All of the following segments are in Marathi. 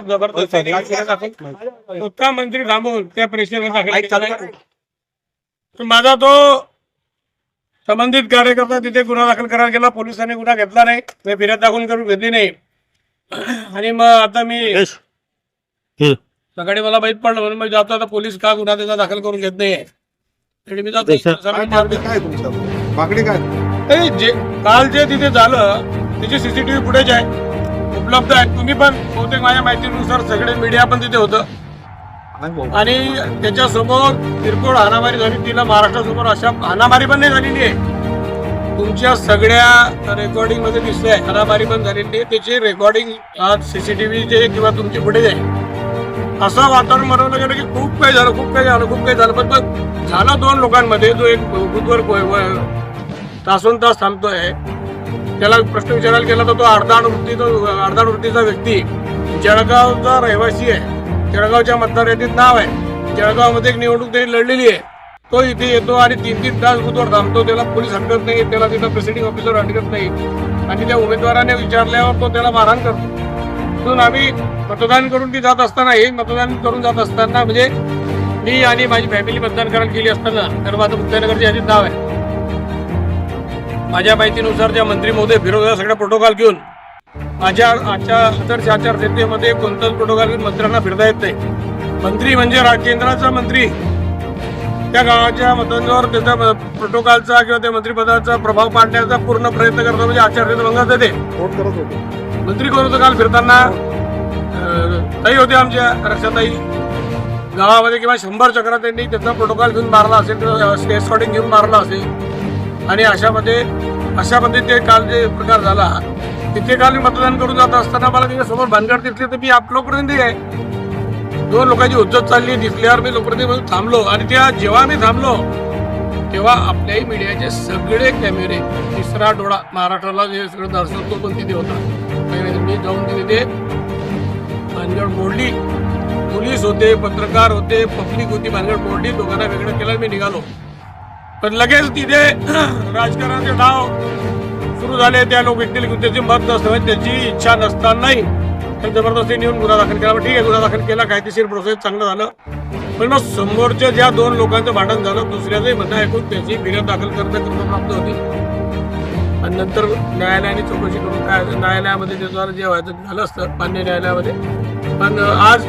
जबरदस्त आहे. काय केलं आपण? स्वतः मंत्री थांबवून त्या प्रेशरवर दाखल केला. तर माझा तो संबंधित कार्यकर्ता तिथे गुन्हा दाखल करायला गेला पोलिसांनी गुन्हा घेतला नाही. मी फिर्याद दाखल करून घेतली नाही. आणि मग आता मी सकाळी मला माहीत पडलं म्हणून मी जातो. आता पोलीस का गुन्हा त्याचा दाखल करून घेत नाही तरी मी जातो. काय मागणी काय मागणी जे काल जे तिथे झालं त्याचे सीसीटीव्ही फुटेज आहे. उपलब्ध आहे तुम्ही पण बहुतेक माझ्या माहितीनुसार सगळे मीडिया पण तिथे होतं. आणि त्याच्यासमोर किरकोळ हाणामारी झाली. तिला महाराष्ट्रासमोर अशा हाणामारी पण नाही झालेली आहे. तुमच्या सगळ्या रेकॉर्डिंगमध्ये दिसतंय हाणामारी पण झालेली आहे. त्याची रेकॉर्डिंग आज सीसीटीव्हीचे किंवा तुमची फुटेज आहे. असं वातावरण बनवलं गेलं की खूप काही झालं खूप काही झालं खूप काही झालं. पण पण झालं दोन लोकांमध्ये. जो एक बुधवर तासून तास थांबतोय. त्याला प्रश्न विचारायला गेला तर तो अर्धाड वृत्तीचा अर्धाण वृत्तीचा व्यक्ती. जळगावचा रहिवासी आहे. जळगावच्या मतदार यादीत नाव आहे. जळगावमध्ये एक निवडणूक त्यांनी लढलेली आहे. तो इथे येतो आणि तीन तीन तास बुधवर थांबतो. त्याला पोलीस हटकत नाही त्याला तिथं प्रेसिडिंग ऑफिसर हटकत नाही आणि त्या उमेदवाराने विचारल्यावर तो त्याला मारहाण करतो. म्हणून आम्ही मतदान करून ती जात असताना हे मतदान करून जात असताना म्हणजे मी आणि माझी फॅमिली मतदान करायला गेली असताना तर माझं मुक्ताईनगरच्या यादीत नाव आहे. माझ्या माहितीनुसार ज्या मंत्री महोदय फिरवतात सगळ्या प्रोटोकॉल घेऊन माझ्या आजच्या आदर्श आचारसंहितेमध्ये कोणताच प्रोटोकॉल घेऊन मंत्र्यांना फिरता येत नाही. मंत्री म्हणजे केंद्राचा मंत्री. त्या गावाच्या मतदानावर त्याचा प्रोटोकॉलचा किंवा त्या मंत्रिपदाचा प्रभाव पाडण्याचा पूर्ण प्रयत्न करतो म्हणजे आचारसंहिता भंगाच येते फोन करत होते. मंत्री कोण होतं काल फिरताना? ताई होते आमच्या रक्षाताई. गावामध्ये किंवा शंभर चक्र त्यांनी त्याचा प्रोटोकॉल घेऊन मारला असेल किंवा शॉटिंग घेऊन मारला असेल. आणि अशामध्ये अशा पद्धतीने काल जे प्रकार झाला तिथे काल मी मतदान करून जात असताना मला तिथे समोर भानगड दिसली तर मी आप लोकप्रतिनिधी आहे. दोन लोकांची उज्जत चालली दिसल्यावर मी लोकप्रतिनिधी म्हणून थांबलो आणि त्या जेव्हा मी थांबलो तेव्हा आपल्याही मीडियाचे सगळे कॅमेरे तिसरा डोळा महाराष्ट्राला जे सगळं दर्शवतो तो पण तिथे होता. मी जाऊन तिथे भानगड मोडली. पोलीस होते पत्रकार होते पब्लिक होती भानगड मोडली. दोघांना वेगळं केलं मी निघालो. पण लगेच तिथे राजकारणाचे डाव सुरू झाले. त्या लोक व्यक्तीला त्याची मत नसतं त्याची इच्छा नसतानाही त्यांनी जबरदस्ती नेऊन गुन्हा दाखल केला. ठीक आहे गुन्हा दाखल केला. कायदेशीर प्रोसेस चांगलं झालं. पण मग समोरच्या ज्या दोन लोकांचं भांडण झालं दुसऱ्याचंही म्हणणं ऐकून त्याची फिर्याद दाखल करणं प्राप्त होती. आणि नंतर न्यायालयाने चौकशी करून काय न्यायालयामध्ये त्याच्यावर जे व्हायचं झालं असतं मान्य न्यायालयामध्ये. पण आज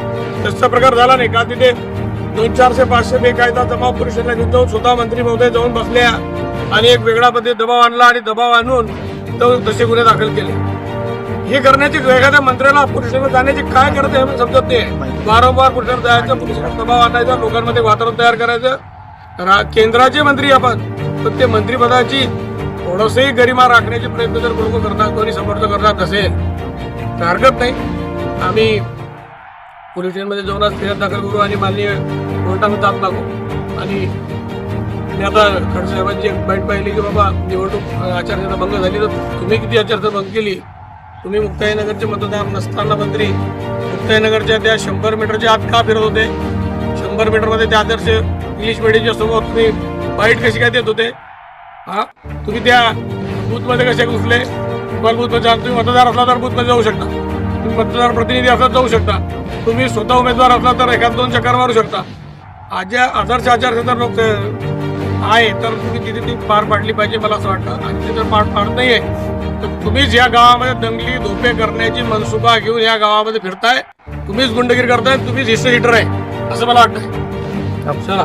तसा प्रकार झाला नाही. का तिथे दोन चारशे पाचशे बेकायदा जमाव पुरुषांना घेऊन जाऊन स्वतः मंत्री महोदय जाऊन बसल्या आणि एक वेगळा पद्धती दबाव आणला आणि दबाव आणून तो तसे गुन्हे दाखल केले. हे करण्याची एखाद्या मंत्र्याला पुरुषांना जाण्याची काय करत आहे हे समजत नाही. वारंवार पुरुषांना जायचं पुरुषांना दबाव आणायचा लोकांमध्ये वातावरण तयार करायचं. केंद्राचे मंत्री आपण पण ते मंत्रिपदाची थोडंसंही गरिमा राखण्याचे प्रयत्न जर लोक करतात कोणी समर्थ करतात असेल तर हरकत नाही. आम्ही पोलीस स्टेशनमध्ये जाऊन आज फिर्याद दाखल करू आणि माननीय कोर्टाला जात लागू आणि मी आता खडसाहेबांची एक बाईट पाहिली की बाबा निवडणूक आचारसंहिता भंग झाली तर तुम्ही किती आचारसंहिता भंग केली? तुम्ही मुक्ताईनगरचे मतदार नसताना मंत्री मुक्ताईनगरच्या त्या शंभर मीटरच्या आत का फिरत होते? शंभर मीटरमध्ये त्या आदर्श इंग्लिश मिडियमच्या समोर तुम्ही बाईट कशी काय देत होते? हा? तुम्ही त्या बूथमध्ये कसे घुसले? तुम्हाला बूथमध्ये तुम्ही मतदार असला तर बूथमध्ये जाऊ शकता. मतदार प्रतिनिधी असला जाऊ शकता. तुम्ही स्वतः उमेदवार असला तर एखाद दोन चक्कर मारू शकता. आज आदर्श आचारसंहिता लोक आहे तर तुम्ही तिथे ती पार पाडली पाहिजे मला असं वाटतं. आणि ते जर पार पाडत आहे तर तुम्हीच या गावामध्ये दंगली धोपे करण्याची मनसुबा घेऊन या गावामध्ये फिरताय. तुम्हीच गुंडगिरी करताय तुम्हीच हिस्से हिटर आहे असं मला वाटतं चला.